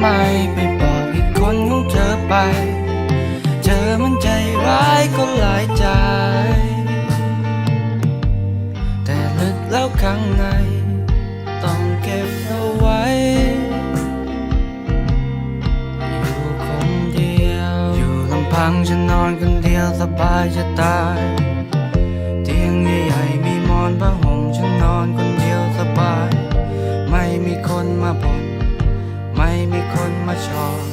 ไมไปบอกอีกคนของเธอไป เธอมันใจร้ายก็หลายใจ แต่ลึกแล้วข้างใน ต้องเก็บเอาไว้ อยู่คนเดียว อยู่ลำพังฉันนอนคนเดียวสบายจะตาย เตียงใหญ่ๆมีหมอนผ้าห่มฉันนอนคนเดียวสบาย ไม่มีคนมาบ่น คนมาชอด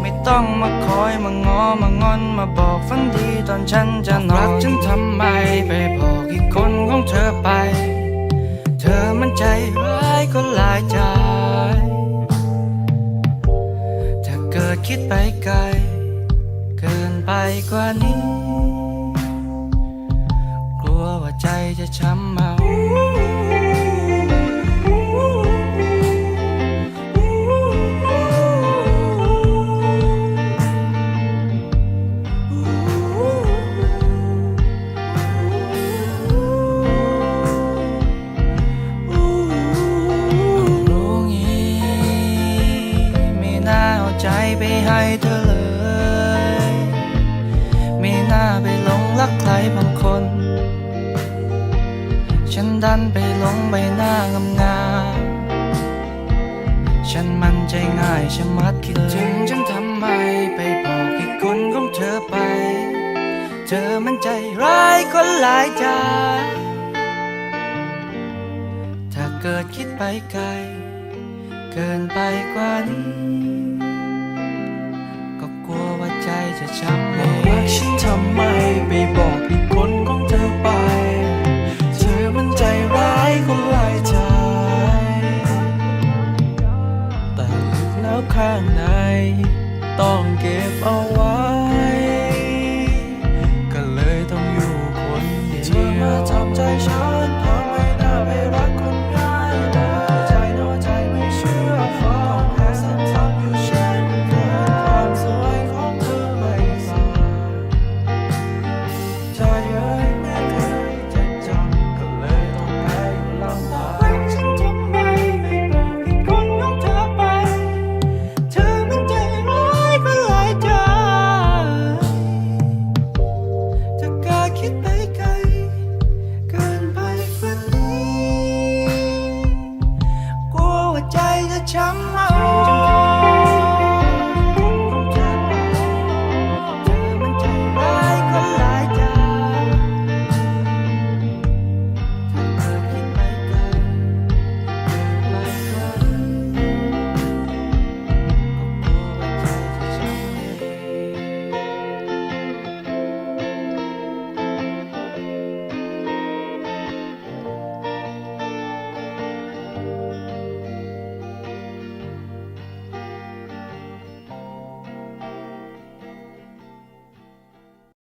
ไม่ต้องมาคอยมางอมางอนมาบอกฝันดีตอนฉันจะนอนรักฉันทำไมไปบอกอีกคนของเธอไป เธอมันใจร้ายก็หลายใจถ้าเกิดคิดไปไกล เกินไปกว่านี้ กลัวว่าใจจะช้ำเมา เธอเลย ไม่น่าไปหลงรักใครบางคน ฉันดันไปหลงใบหน้างามงามฉันมันใจง่ายฉันมัดคิดถึงฉันทำไมไปบอกอีกคนของเธอไป เธอมันใจร้ายคนหลายใจ ถ้าเกิดคิดไปไกล เกินไปกว่านี้ ฉันทำไมไปบอกอีกคนของเธอไป เธอมันใจร้ายก็ลายใจ แต่แล้วข้างใน ต้องเก็บเอาไว้